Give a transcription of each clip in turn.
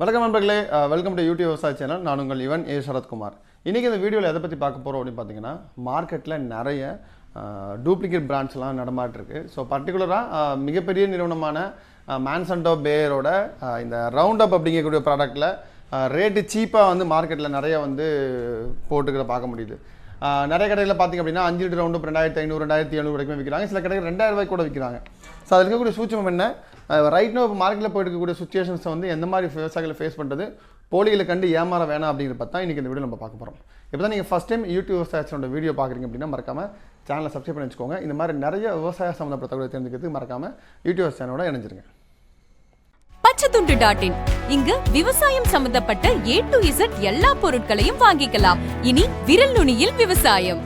வணக்கம் நண்பர்களே welcome to YouTube விவசாய சேனல். நான் உங்கள் இவன் ஏ. சரத்குமார். இன்றைக்கி இந்த வீடியோவில் எதை பற்றி பார்க்க போகிறோம் அப்படின்னு பார்த்தீங்கன்னா மார்க்கெட்டில் நிறைய டூப்ளிகேட் பிராண்ட்ஸ்லாம் நடமாட்டிருக்கு ஸோ பர்டிகுலராக மிகப்பெரிய நிறுவனமான மேன்சண்டோ பேயரோட இந்த ரவுண்ட் அப் அப்படிங்கக்கூடிய ப்ராடக்ட்டில் ரேட்டு சீப்பாக வந்து மார்க்கெட்டில் நிறைய வந்து போட்டுக்கிற பார்க்க முடியுது. நிறைய கடைகளில் பார்த்தீங்க அப்படின்னா அஞ்சு லிட்டர் ரவுண்டு ரெண்டாயிரத்தி ஐநூறு ரெண்டாயிரத்தி எழுநூறு வரைக்கும் விற்கிறாங்க சில கடைகள் ரெண்டாயிரம் ரூபாய்க்கு கூட விற்கிறாங்க ஸோ அதில் இருக்கக்கூடிய சூட்சம் என்ன? ரைட் நோ இப்போ மார்க்கெட்டில் போயிட்டு இருக்கக்கூடிய சுச்சுவேஷன்ஸை வந்து எந்த மாதிரி விவசாயிகளை ஃபேஸ் பண்ணுறது போலிகளை கண்டு ஏமாற வேணாம் அப்படிங்கிறத பார்த்தா இன்றைக்கி இந்த வீடியோ நம்ம பார்க்க போகிறோம் இப்போ தான் நீங்கள் ஃபஸ்ட் டைம் யூடியூப் விவசாயத்தோட வீடியோ பார்க்குறீங்க அப்படின்னா மறக்காமல் சேனலை சப்ஸ்கிரைப் பண்ணி வச்சுக்கோங்க. இந்த மாதிரி நிறைய விவசாய சம்மந்தப்பட்ட தகவலை தெரிஞ்சுக்கிறதுக்கு மறக்காமல் யூடியூப் சேனலோட இணைஞ்சிருங்க. பச்சைத்துண்டு டாட் இன் இங்கு விவசாயம் சம்பந்தப்பட்ட ஏ டு இசட் எல்லா பொருட்களையும் வாங்கிக்கலாம். இனி விரல் நுனியில் விவசாயம்.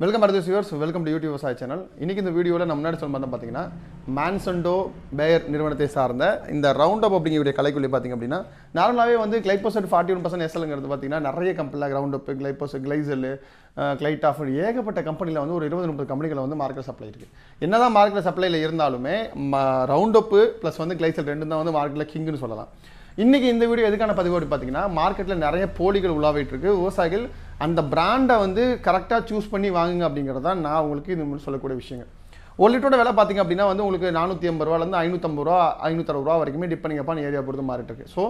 வெல்கம் அடுத்த வியூவர்ஸ் வெல்கம் டு யூடியூப் விவசாய சேனல் இன்னைக்கு இந்த வீடியோவில் நம்ம முன்னாடி சொல்ல பார்த்தா பார்த்தீங்கன்னா மான்சண்டோ பேயர் நிறுவனத்தை சார்ந்த இந்த ரவுண்ட் அப் அப்படிங்கக்கூடிய கலைக்குள்ளே பார்த்தீங்க அப்படின்னா நார்மலாகவே வந்து கிளைப்போசட் ஃபார்ட்டி ஒன் பர்சன்ட் எஸ்எல்ங்கிறது பார்த்தீங்கன்னா நிறைய கம்பெனியில் ரவுண்ட் அப் கிளைப்போசட் கிளைசல் கிளைட் ஆஃப் ஏகப்பட்ட கம்பெனியில் வந்து ஒரு இருபது முப்பது கம்பெனிகளை வந்து மார்க்கெட் சப்ளை இருக்குது என்ன தான் மார்க்கெட் சப்ளையில் இருந்தாலுமே ரவுண்ட் அப்பு ப்ளஸ் வந்து கிளைசல் ரெண்டும் தான் வந்து மார்க்கெட்டில் கிங்குன்னு சொல்லலாம். இன்றைக்கி இந்த வீடியோ எதுக்கான பதிவு அப்படி பார்த்தீங்கன்னா மார்க்கெட்டில் நிறைய போலிகள் உலாவிட்டு இருக்கு. விவசாயிகள் அந்த பிராண்டை வந்து கரெக்டாக சூஸ் பண்ணி வாங்குங்க அப்படிங்கிறது தான் நான் உங்களுக்கு இது சொல்லக்கூடிய விஷயங்கள். ஒரு லிட்டரோட விலை பார்த்தீங்க அப்படின்னா வந்து உங்களுக்கு நானூற்றி ஐம்பது ரூபாலேருந்து ஐநூற்றம்பது ரூபா ஐநூற்றறுபது ரூபா வரைக்குமே டிப்பெண்டிங் ஏரியா பொறுத்து மாறிட்டு இருக்கு. ஸோ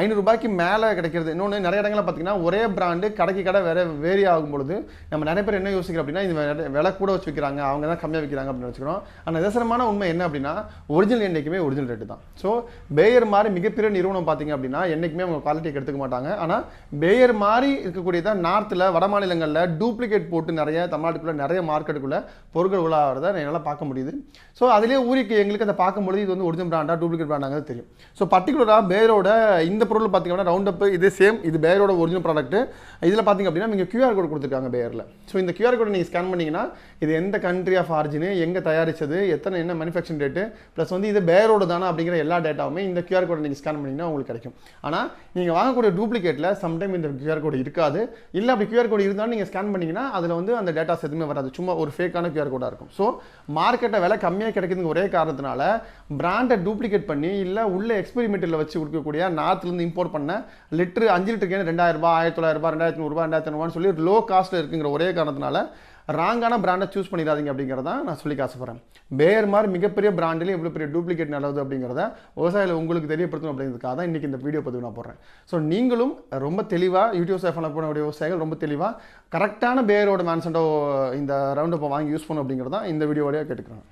ஐநூறுரூபாய்க்கு மேலே கிடைக்கிறது. இன்னொன்று நிறைய இடங்களில் பார்த்தீங்கன்னா ஒரே பிராண்டு கடைக்கு கடை வேறு வேரி ஆகும் பொழுது நம்ம நிறைய பேர் என்ன யோசிக்கிறோம் அப்படின்னா இது விலை- கூட வச்சு விற்கிறாங்க அவங்க தான் கம்மியாக விற்கிறாங்க அப்படின்னு வச்சுக்கிறோம் ஆனால் நிதர்சனமான உண்மை என்ன அப்படின்னா ஒரிஜினல் என்றைக்குமே ஒரிஜினல் ரேட்டு தான். ஸோ பேயர் மாதிரி மிகப்பெரிய நிறுவனம் பார்த்தீங்க அப்படின்னா என்றைக்குமே அவங்க குவாலிட்டிக்கு எடுத்துக்க மாட்டாங்க. ஆனால் பேயர் மாதிரி இருக்கக்கூடியதான் நார்த்தில் வட மாநிலங்களில் டூப்ளிகேட் போட்டு நிறைய தமிழ்நாட்டுக்குள்ளே நிறைய மார்க்கெட்டுக்குள்ள பொருட்கள் உள்ளாகிறத என்னால் பார்க்க முடியுது. ஸோ அதிலே ஊருக்கு எங்களுக்கு அதை பார்க்கும்பொழுது இது வந்து ஒரிஜினல் பிராண்டா டூப்ளிகேட் பிராண்டாங்கிறது தெரியும். ஸோ பர்டிகுலராக பேரோட இந்த பொருள் பார்த்தீங்கன்னா ரவுண்ட் அப் இது சேம் இது பேரோட ஒரிஜினல் ப்ராடக்ட் இதில் பார்த்தீங்க அப்படின்னா நீங்கள் கியூஆர் கோட் கொடுத்துருக்காங்க பேரில் ஸோ இந்த கியூஆர் கோட் நீங்கள் ஸ்கேன் பண்ணீங்கன்னா இது எந்த கண்ட்ரி ஆஃப் ஆரிஜின் எங்கே தயாரிச்சது எத்தனை என்ன மேனுஃபேக்சரிங் டேட்டு ப்ளஸ் வந்து இது பேரோட தானே அப்படிங்கிற எல்லா டேட்டாவுமே இந்த கியூஆர் கோடை நீங்கள் ஸ்கேன் பண்ணிங்கன்னா உங்களுக்கு கிடைக்கும். ஆனால் நீங்கள் வாங்கக்கூடிய டூப்ளிகேட்டில் சம்டைம் இந்த கியூஆர் கோடு இருக்காது. இல்லை அப்படி கியூஆர் கோடு இருந்தாலும் நீங்கள் ஸ்கேன் பண்ணீங்கன்னா அதில் வந்து அந்த டேட்டாஸ் எதுவுமே வராது. சும்மா ஒரு ஃபேக்கான கியூஆர் கோடாக இருக்கும். ஸோ மார்க்கெட்டை விலை கம்மியாக கிடைக்குதுங்க ஒரே காரணத்தினால பிராண்டை டூப்ளிகேட் பண்ணி இல்லை உள்ள எக்ஸ்பெரிமெண்ட்டில் வச்சு கொடுக்கக்கூடிய நார்த்லேருந்து இம்போர்ட் பண்ண லிட்டரு அஞ்சு லிட்டருக்கு ரெண்டாயிரம் ரூபாய் ஆயிரத்தி தொள்ளாயிரம் ரூபாய் ரெண்டாயிரத்தி நூறுபா ரெண்டாயிரத்தி நூறுபான்னு சொல்லி லோ காஸ்ட்டில் இருக்குங்கிற ஒரே காரணத்தினால ராங்கான பிராண்டை சூஸ் பண்ணிடாதீங்க அப்படிங்கிறத நான் சொல்லி ஆசைப்படுறேன் பேர் மாதிரி மிகப்பெரிய பிராண்டில் இவ்வளோ பெரிய டூப்ளிகேட் நல்லது அப்படிங்கிறத விவசாயிகள் உங்களுக்கு தெரியப்படுத்தணும் அப்படிங்கிறதுக்காக தான் இன்றைக்கி இந்த வீடியோ பதிவு நான் போடுறேன். ஸோ நீங்களும் ரொம்ப தெளிவாக யூடியூப் சேஃப் பண்ணக்கூடிய விவசாயிகள் ரொம்ப தெளிவாக கரெக்டான பேரோட மேன்சண்டோ இந்த ரவுண்டப்பை வாங்கி யூஸ் பண்ணும் அப்படிங்கிறத இந்த வீடியோவோடய கேட்டுக்கிறேன்.